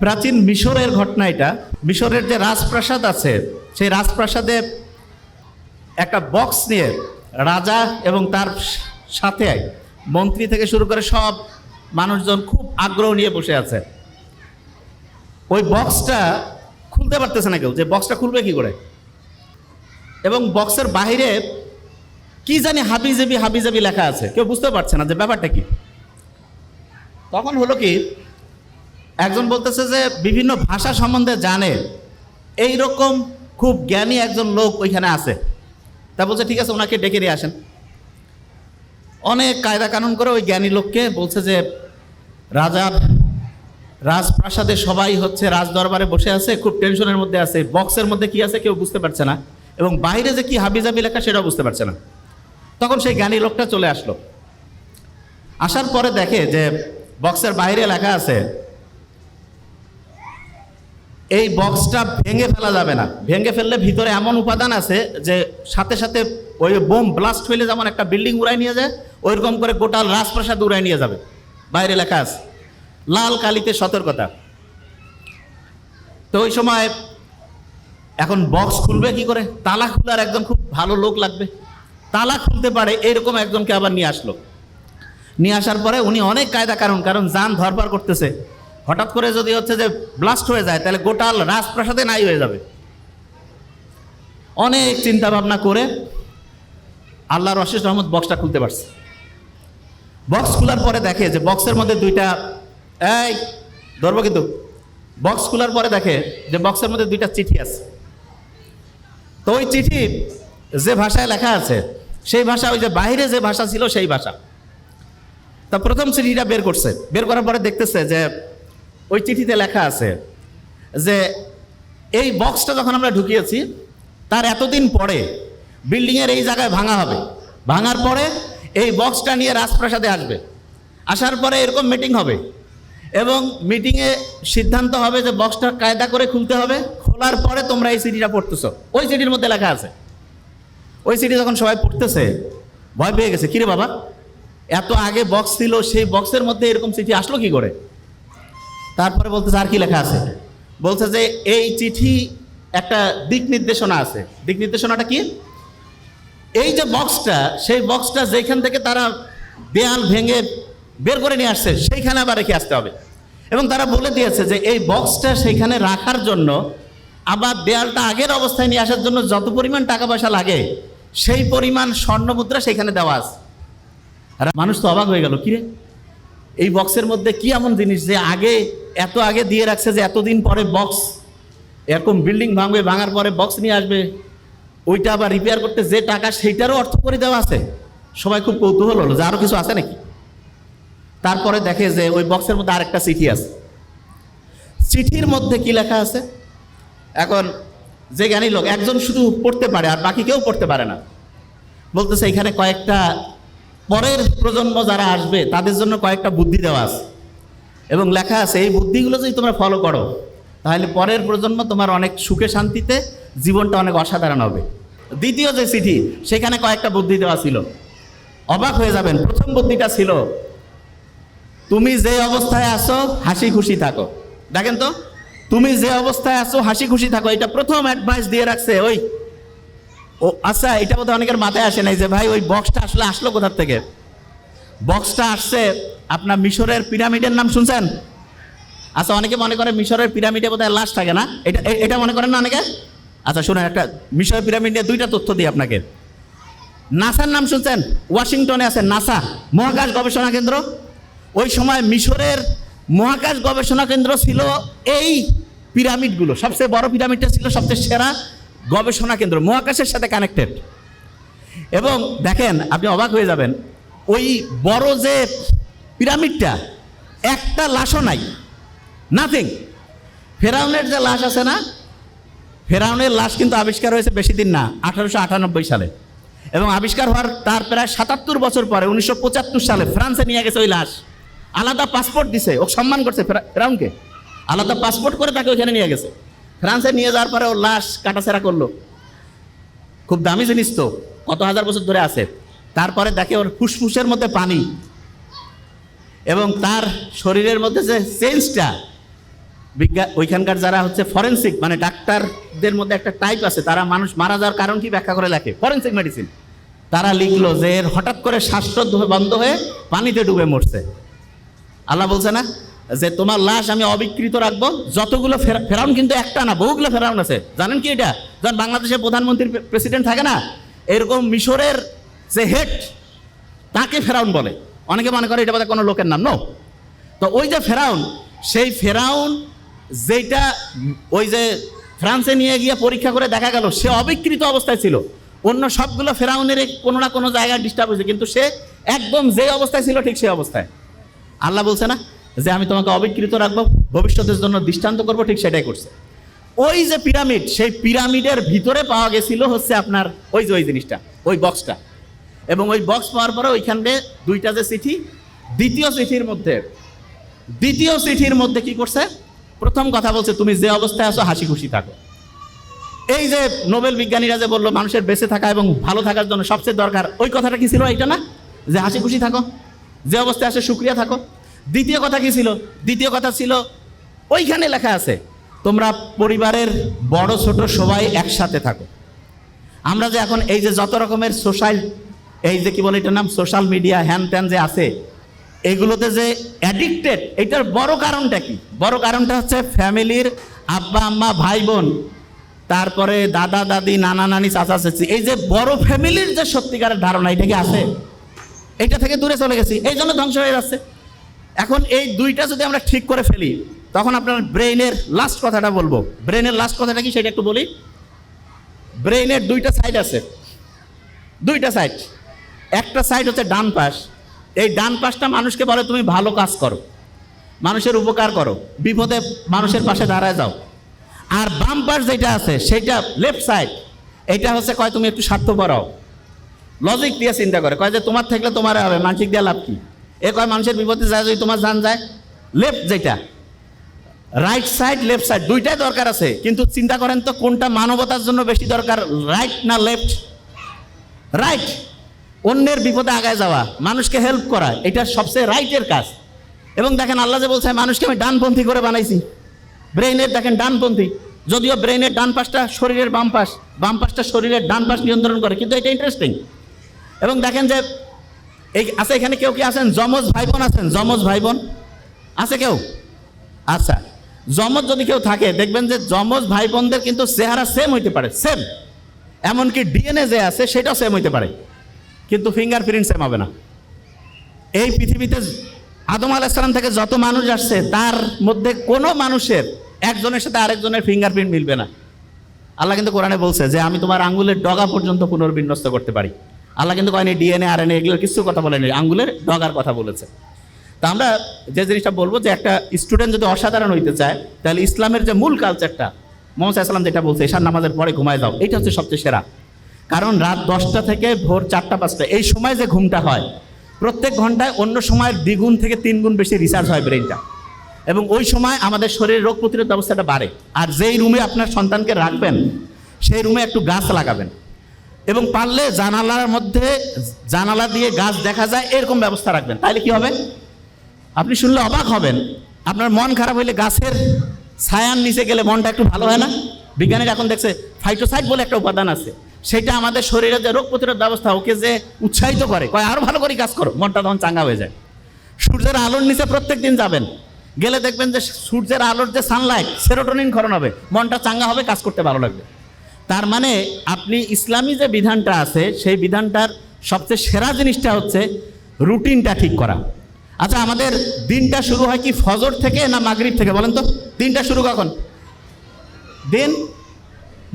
প্রাচীন মিশরের ঘটনা এটা। মিশরের যে রাজপ্রাসাদ আছে, সেই রাজপ্রাসাদে একটা বক্স নিয়ে রাজা এবং তার সাথে মন্ত্রী থেকে শুরু করে সব মানুষজন খুব আগ্রহ নিয়ে বসে আছে। ওই বক্সটা খুলতে পারতেছে না কেউ। যে বক্সটা খুলবে কি করে? এবং বক্সের বাইরে কি জানি হাবিজাবি হাবিজাবি লেখা আছে। কেউ বুঝতে পারছে না যে ব্যাপারটা কি। তখন হলো কি একজন বলতেছে যে বিভিন্ন ভাষা সম্বন্ধে জানে। এই রকম খুব জ্ঞানী একজন লোক ওইখানে আছে। তা বলছে, ঠিক আছে, ওনাকে ডেকে নিয়ে আসেন। অনেক কায়দা কানুন করে ওই জ্ঞানী লোককে বলছে যে রাজার রাজপ্রাসাদে সবাই হচ্ছে রাজ দরবারে বসে আছে, খুব টেনশনের মধ্যে আছে, বক্সের মধ্যে কি আছে কেউ বুঝতে পারছে না এবং বাইরে যে কি হাবিজাবি লেখা সেটাও বুঝতে পারছে না। তখন সেই জ্ঞানী লোকটা চলে আসলো। আসার পরে দেখে যে বক্সের বাইরে লেখা আছে এই বক্সটা ভেঙে ফেলা যাবে না। ভেঙে ফেললে ভিতরে এমন উপাদান আছে যে সাথে সাথে ওই বোম ব্লাস্ট হইলে যেমন একটা বিল্ডিং উড়াই নিয়ে যায়, ওইরকম করে গোটাল রাজপ্রাসাদ উড়াই নিয়ে যাবে। বাইরে লেখা আছে। লাল কালিতে সতর্কতা। তো ওই সময় এখন বক্স খুলবে কি করে? তালা খোলার একজন খুব ভালো লোক লাগবে। তালা খুলতে পারে এরকম একজনকে আবার নিয়ে আসলো। নিয়ে আসার পরে উনি অনেক কায়দা কারণ কারণ যান ধরপার করতেছে। হঠাৎ করে যদি হচ্ছে যে ব্লাস্ট হয়ে যায়, তাহলে গোটাল রাজপ্রাসাদে নাই হয়ে যাবে। অনেক চিন্তা ভাবনা করে আল্লাহর অশেষ রহমত বক্সটা খুলতে পারছে। বক্স খোলার পরে দেখে যে বক্সের মধ্যে দুইটা, এই, ধরবো কিন্তু। বক্স খোলার পরে দেখে যে বক্সের মধ্যে দুইটা চিঠি আছে। তো ওই চিঠি যে ভাষায় লেখা আছে, সেই ভাষা, ওই যে বাইরে যে ভাষা ছিল সেই ভাষা। তা প্রথম চিঠিটা বের করছে। বের করার পরে দেখতেছে যে ওই চিঠিতে লেখা আছে যে, এই বক্সটা যখন আমরা ঢুকিয়েছি, তার এতদিন পরে বিল্ডিংয়ের এই জায়গায় ভাঙা হবে। ভাঙার পরে এই বক্সটা নিয়ে রাজপ্রাসাদে আসবে। আসার পরে এরকম মিটিং হবে এবং মিটিংয়ে সিদ্ধান্ত হবে যে বক্সটা কায়দা করে খুলতে হবে। খোলার পরে তোমরা এই চিঠিটা পড়তেছো। ওই চিঠির মধ্যে লেখা আছে। ওই চিঠি যখন সবাই পড়তেছে, ভয় পেয়ে গেছে কিরে বাবা? এত আগে বক্স ছিল, সেই বক্সের মধ্যে এরকম চিঠি আসলো কি করে? তারপরে বলতেছে, আর কি লেখা আছে? বলছে যে, এই চিঠি একটা দিক নির্দেশনা আছে। দিক নির্দেশনাটা কি? এই যে বক্সটা সেই বক্সটা যেখান থেকে তারা দেয়াল ভেঙে বের করে নিয়ে আসছে, সেইখানে আবার রেখে আসতে হবে। এবং তারা বলে দিয়েছে যে, এই বক্সটা সেইখানে রাখার জন্য আবার দেয়ালটা আগের অবস্থায় নিয়ে আসার জন্য যত পরিমাণ টাকা পয়সা লাগে, সেই পরিমাণ স্বর্ণ মুদ্রা দেওয়া আছে। মানুষ তো অবাক হয়ে গেল, কিরে? এই বক্সের মধ্যে কি এমন জিনিস যে আগে এত আগে দিয়ে রাখছে যে এতদিন পরে বক্স এরকম বিল্ডিং ভাঙবে, ভাঙার পরে বক্স নিয়ে আসবে, ওইটা আবার রিপেয়ার করতে যে টাকা সেইটারও অর্থ করে দেওয়া আছে। সবাই খুব কৌতূহল হলো, যে আরও কিছু আছে নাকি? তারপরে দেখে যে ওই বক্সের মধ্যে আরেকটা চিঠি আছে। চিঠির মধ্যে কি লেখা আছে? এখন যে জ্ঞানী লোক, একজন শুধু পড়তে পারে আর বাকি কেউ পড়তে পারে না। বলতেছে এখানে কয়েকটা পরের প্রজন্ম যারা আসবে, তাদের জন্য কয়েকটা বুদ্ধি দেওয়া আছে। এবং লেখা আছে, এই বুদ্ধিগুলো যদি তোমরা ফলো করো, তাহলে পরের প্রজন্ম তোমার অনেক সুখে শান্তিতে জীবনটা অনেক অসাধারণ হবে। দ্বিতীয় যে চিঠি, সেখানে কয়েকটা বুদ্ধি দেওয়া ছিল। অবাক হয়ে যাবেন, প্রথম বুদ্ধিটা ছিল, তুমি যে অবস্থায় আসো হাসি খুশি থাকো। দেখেন তো, তুমি যে অবস্থায় আসো হাসি খুশি থাকো। এটা প্রথম অ্যাডভাইস দিয়ে রাখছে, ওই, ও আচ্ছা এটা বোধহয় অনেকের মাথায় আসে নাই যে, ভাই, ওই বক্সটা আসলে আসলো কোথার থেকে? বক্সটা আসছে, আপনার মিশরের পিরামিডের নাম শুনছেন? আচ্ছা অনেকে মনে করে মিশরের পিরামিডে বোধহয় লাশ থাকে না? এটা এটা মনে করেন না অনেকে? আচ্ছা শুনুন, একটা মিশরের পিরামিড নিয়ে দুইটা তথ্য দিই আপনাকে। নাসার নাম শুনছেন? ওয়াশিংটনে আছে নাসা, মহাকাশ গবেষণা কেন্দ্র। ওই সময় মিশরের মহাকাশ গবেষণা কেন্দ্র ছিল এই পিরামিডগুলো। সবচেয়ে বড় পিরামিডটা ছিল সবচেয়ে সেরা গবেষণা কেন্দ্র, মহাকাশের সাথে কানেক্টেড এবং দেখেন, আপনি অবাক হয়ে যাবেন ওই বড় যে পিরামিডটা, একটা লাশও নাই। নাথিং ফেরাউনের যে লাশ আছে না, ফেরাউনের লাশ কিন্তু আবিষ্কার হয়েছে বেশি দিন না, আঠারোশো আটানব্বই সালে। এবং আবিষ্কার হওয়ার তার প্রায় সাতাত্তর বছর পরে, উনিশশো পঁচাত্তর সালে ফ্রান্সে নিয়ে গেছে ওই লাশ। আলাদা পাসপোর্ট দিছে, ও সম্মান করছে ফেরাউনকে। আলাদা পাসপোর্ট করে তাকে ওখানে নিয়ে গেছে। ফ্রান্সে নিয়ে যাওয়ার পরে ও লাশ কাটাছেড়া করল। খুব দামি জিনিস তো, কত হাজার বছর ধরে আছে। তারপরে দেখে ওর ফুসফুসের মধ্যে পানি। এবং তার শরীরের মধ্যে যে চেঞ্জটা বিজ্ঞান ওইখানকার যারা হচ্ছে ফরেন্সিক মানে ডাক্তারদের মধ্যে একটা টাইপ আছে, তারা মানুষ মারা যাওয়ার কারণ কি ব্যাখ্যা করে লেখে? ফরেন্সিক মেডিসিন তারা লিখলো যে এর হঠাৎ করে শ্বাসরোধ বন্ধ হয়ে পানিতে ডুবে মরছে। আল্লাহ বলছে না? যে তোমার লাশ আমি অবিকৃত রাখব, যতগুলো ফেরা- ফেরাউন কিন্তু একটা না, বহুগুলো ফেরাউন আছে। জানেন কি এটা? যখন বাংলাদেশের প্রধানমন্ত্রী প্রেসিডেন্ট থাকে না, এরকম মিশরের যে হেড, তাকে ফেরাউন বলে। অনেকে মনে করে এটা বোধহয় কোনো লোকের নাম, নো। তো ওই যে ফেরাউন, সেই ফেরাউন যেটা ওই যে ফ্রান্সে নিয়ে গিয়ে পরীক্ষা করে দেখা গেল, সে অবিকৃত অবস্থায় ছিল। অন্য সবগুলো ফেরাউনের কোনো না কোনো জায়গায় ডিস্টার্ব হয়েছে, কিন্তু সে একদম যে অবস্থায় ছিল ঠিক সেই অবস্থায়। আল্লাহ বলছে না যে আমি তোমাকে অবিকৃত রাখব, ভবিষ্যতের জন্য দৃষ্টান্ত করব, ঠিক সেটাই করছে। ওই যে পিরামিড, সেই পিরামিডের ভিতরে পাওয়া গেছিল হচ্ছে আপনার ওই যে ওই জিনিসটা, ওই বক্সটা এবং ওই বক্স পাওয়ার পরে ওইখানে দুইটা যে চিঠি, দ্বিতীয় চিঠির মধ্যে, দ্বিতীয় চিঠির মধ্যে কি করছে? প্রথম কথা বলছে, তুমি যে অবস্থায় আছো, হাসি খুশি থাকো। এই যে নোবেল বিজ্ঞানীরা যে বলল, মানুষের বেঁচে থাকা এবং ভালো থাকার জন্য সবচেয়ে দরকার, ওই কথাটা কি ছিল এইটা না? যে হাসি খুশি থাকো, যে অবস্থায় আসে সুক্রিয়া থাকো। দ্বিতীয় কথা কি ছিল? দ্বিতীয় কথা ছিল, ওইখানে লেখা আছে, তোমরা পরিবারের বড় ছোট সবাই একসাথে থাকো। আমরা যে এখন এই যে যত রকমের সোশ্যাল এই যে কি বলে এটার নাম? সোশ্যাল মিডিয়া হ্যান ত্যান যে আছে, এগুলোতে যে অ্যাডিক্টেড এটার বড় কারণটা কি? বড় কারণটা হচ্ছে ফ্যামিলির আব্বা, আম্মা, ভাই, বোন, তারপরে দাদা, দাদি, নানা, নানি, চাচা, চাচি, এই যে বড় ফ্যামিলির যে সত্যিকারের ধারণা, এটা কি আছে? এটা থেকে দূরে চলে গেছি, এই জন্য ধ্বংস হয়ে যাচ্ছে। এখন এই দুইটা যদি আমরা ঠিক করে ফেলি, তখন আপনার ব্রেইনের লাস্ট কথাটা বলব। ব্রেইনের লাস্ট কথাটা কি, সেটা একটু বলি? ব্রেইনের দুইটা সাইড আছে। দুইটা সাইড একটা সাইড হচ্ছে ডান পাশ। এই ডান পাশটা মানুষকে বলে, তুমি ভালো কাজ করো। মানুষের উপকার করো। বিপদে মানুষের পাশে দাঁড়ায় যাও। আর বাম পাশ যেটা আছে, সেটা লেফট সাইড এটা হচ্ছে, কয়, তুমি একটু স্বার্থ পড়াও লজিক দিয়ে চিন্তা করে, কয় যে, তোমার থাকলে তোমার হবে, মানসিক দিয়ে লাভ কি? এ কয়, মানুষের বিপদে যায়, যদি তোমার জান যায়। লেফট যেটা। রাইট সাইড লেফট সাইড দুইটাই দরকার আছে। কিন্তু চিন্তা করেন তো, কোনটা মানবতার জন্য বেশি দরকার রাইট না লেফট রাইট অন্যের বিপদে আগায় যাওয়া, মানুষকে হেল্প করা, এটা সবচেয়ে রাইটের কাজ। এবং দেখেন আল্লাহ যে বলছে মানুষকে আমি ডানপন্থী করে বানাইছি। ব্রেইনের দেখেন ডানপন্থী। যদিও ব্রেইনের ডান পাশটা শরীরের বাম পাশ, বাম পাশটা শরীরের ডান পাশ নিয়ন্ত্রণ করে, কিন্তু এটা ইন্টারেস্টিং এবং দেখেন যে, এই আছে এখানে কেউ কি আছেন? যমজ ভাই বোন আছেন? যমজ ভাই বোন আছে কেউ? আচ্ছা যমজ যদি কেউ থাকে, দেখবেন যে যমজ ভাই বোনদের কিন্তু চেহারা সেম হইতে পারে সেম এমনকি ডিএনএ যে আছে, সেটাও সেম হইতে পারে। কিন্তু ফিঙ্গারপ্রিন্ট সেম হবে না। এই পৃথিবীতে আদম আলাইসালাম থেকে যত মানুষ আসছে, তার মধ্যে কোনো মানুষের একজনের সাথে আরেকজনের ফিঙ্গারপ্রিন্ট মিলবে না। আল্লাহ কিন্তু কোরআনে বলছে যে, আমি তোমার আঙ্গুলের ডগা পর্যন্ত পুনর্বিন্যস্ত করতে পারি। আল্লাহ কিন্তু কয়নি, ডিএনএ আর এনএ এগুলোর কিছু কথা বলেনি আঙ্গুলের ডগার কথা বলেছে। তা আমরা যে জিনিসটা বলব যে, একটা স্টুডেন্ট যদি অসাধারণ হইতে চায়, তাহলে ইসলামের যে মূল কালচারটা মোহাম্মদ সাল্লাম যেটা বলছে এশার নামাজের পরে ঘুমায় দাও এটা হচ্ছে সবচেয়ে সেরা। কারণ রাত দশটা থেকে ভোর চারটা, পাঁচটা, এই সময় যে ঘুমটা হয়, প্রত্যেক ঘন্টায় অন্য সময়ের দ্বিগুণ থেকে তিন গুণ বেশি রিচার্জ হয় ব্রেনটা এবং ওই সময় আমাদের শরীরের রোগ প্রতিরোধ ব্যবস্থাটা বাড়ে। আর যেই রুমে আপনার সন্তানকে রাখবেন, সেই রুমে একটু গাছ লাগাবেন। এবং পারলে জানালার মধ্যে জানালা দিয়ে গাছ দেখা যায়, এরকম ব্যবস্থা রাখবেন। তাহলে কি হবে? আপনি শুনলে অবাক হবেন। আপনার মন খারাপ হইলে গাছের ছায়ার নিচে গেলে মনটা একটু ভালো হয় না? বিজ্ঞানীরা এখন দেখছে ফাইটোসাইড বলে একটা উপাদান আছে। সেটা আমাদের শরীরের যে রোগ প্রতিরোধ ব্যবস্থা, ওকে যে উৎসাহিত করে, কয় আরও ভালো করে কাজ করো, মনটা তখন চাঙ্গা হয়ে যায়। সূর্যের আলোর নিচে প্রত্যেক দিন যাবেন, গেলে দেখবেন যে সূর্যের আলোর যে সানলাইট সেরোটোনিন ক্ষরণ হবে, মনটা চাঙ্গা হবে, কাজ করতে ভালো লাগবে। তার মানে আপনি ইসলামী যে বিধানটা আছে, সেই বিধানটার সবচেয়ে সেরা জিনিসটা হচ্ছে রুটিনটা ঠিক করা। আচ্ছা আমাদের দিনটা শুরু হয় কি ফজর থেকে না মাগরিব থেকে, বলেন তো? দিনটা শুরু কখন? দিন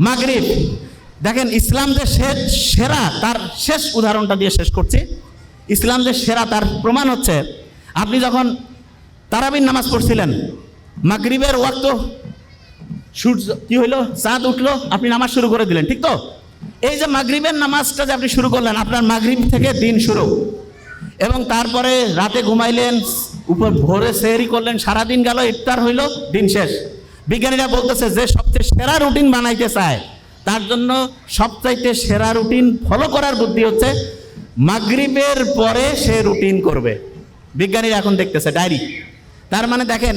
মাগরিব। দেখেন, ইসলাম যে সেরা, তার শেষ উদাহরণটা দিয়ে শেষ করছি। ইসলাম যে সেরা, তার প্রমাণ হচ্ছে, আপনি যখন তারাবির নামাজ পড়ছিলেন, মাগরিবের ওয়াক্ত সূর্য কি হইল? চাঁদ উঠল, আপনি নামাজ শুরু করে দিলেন, ঠিক তো? এই যে মাগরিবের নামাজটা যে আপনি শুরু করলেন, আপনার মাগরিব থেকে দিন শুরু। এবং তারপরে রাতে ঘুমাইলেন, উপর ভোরে সেহরি করলেন, সারাদিন গেল, ইফতার হইল, দিন শেষ। বিজ্ঞানীরা বলতেছে, যে সবচেয়ে সেরা রুটিন বানাইতে চায় তার জন্য সবচাইতে সেরা রুটিন ফলো করার বুদ্ধি হচ্ছে মাগরিবের পরে সে রুটিন করবে। বিজ্ঞানীরা এখন দেখতেছে, ডায়েরি। তার মানে দেখেন,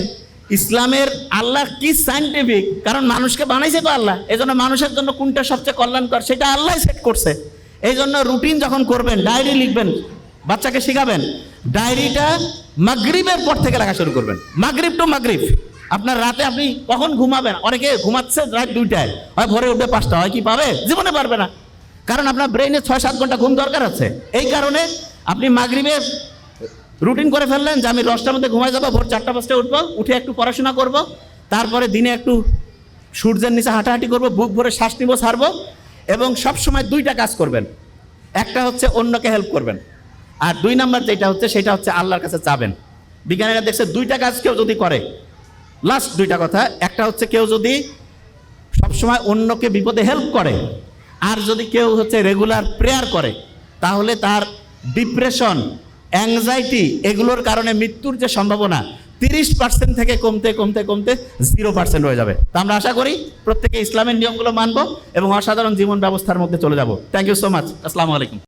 ইসলামের আল্লাহ কি সাইন্টিফিক কারণ মানুষকে বানাইছে তো আল্লাহ এই জন্য মানুষের জন্য কোনটা সবচেয়ে কল্যাণকর, সেটা আল্লাহ সেট করছে। এই জন্য রুটিন যখন করবেন, ডায়েরি লিখবেন, বাচ্চাকে শেখাবেন, ডায়েরিটা মাগরিবের পর থেকে লেখা শুরু করবেন। মাগরিব টু মাগরিব। আপনার রাতে আপনি কখন ঘুমাবেন? অনেকে ঘুমাচ্ছে রাত দুইটায়। হয় ভোরে উঠবে পাঁচটা হয় কি পাবে? জীবনে পারবে না। কারণ আপনার ব্রেনে ছয় সাত ঘণ্টা ঘুম দরকার আছে। এই কারণে আপনি মাগরিবের রুটিন করে ফেললেন যে আমি দশটার মধ্যে ঘুমাই যাব, ভোর চারটা পাঁচটা উঠবো, উঠে একটু পড়াশোনা করব, তারপরে দিনে একটু সূর্যের নিচে হাঁটাহাঁটি করব, বুক ভরে শ্বাস নিব ছাড়বো এবং সব সময় দুইটা কাজ করবেন। একটা হচ্ছে অন্যকে হেল্প করবেন। আর দুই নাম্বার যেটা হচ্ছে, সেটা হচ্ছে আল্লাহর কাছে চাবেন। বিজ্ঞানীরা দেখছে দুইটা কাজ কেউ যদি করে লাস্ট দুইটা কথা, একটা হচ্ছে কেউ যদি সবসময় অন্যকে বিপদে হেল্প করে, আর যদি কেউ হচ্ছে রেগুলার প্রেয়ার করে, তাহলে তার ডিপ্রেশন অ্যাংজাইটি এগুলোর কারণে মৃত্যুর যে সম্ভাবনা, তিরিশ পার্সেন্ট থেকে কমতে কমতে কমতে জিরো পার্সেন্ট হয়ে যাবে। তা আমরা আশা করি প্রত্যেকে ইসলামের নিয়মগুলো মানবো এবং অসাধারণ জীবন ব্যবস্থার মধ্যে চলে যাব। থ্যাংক ইউ সো মাচ আসসালামু আলাইকুম।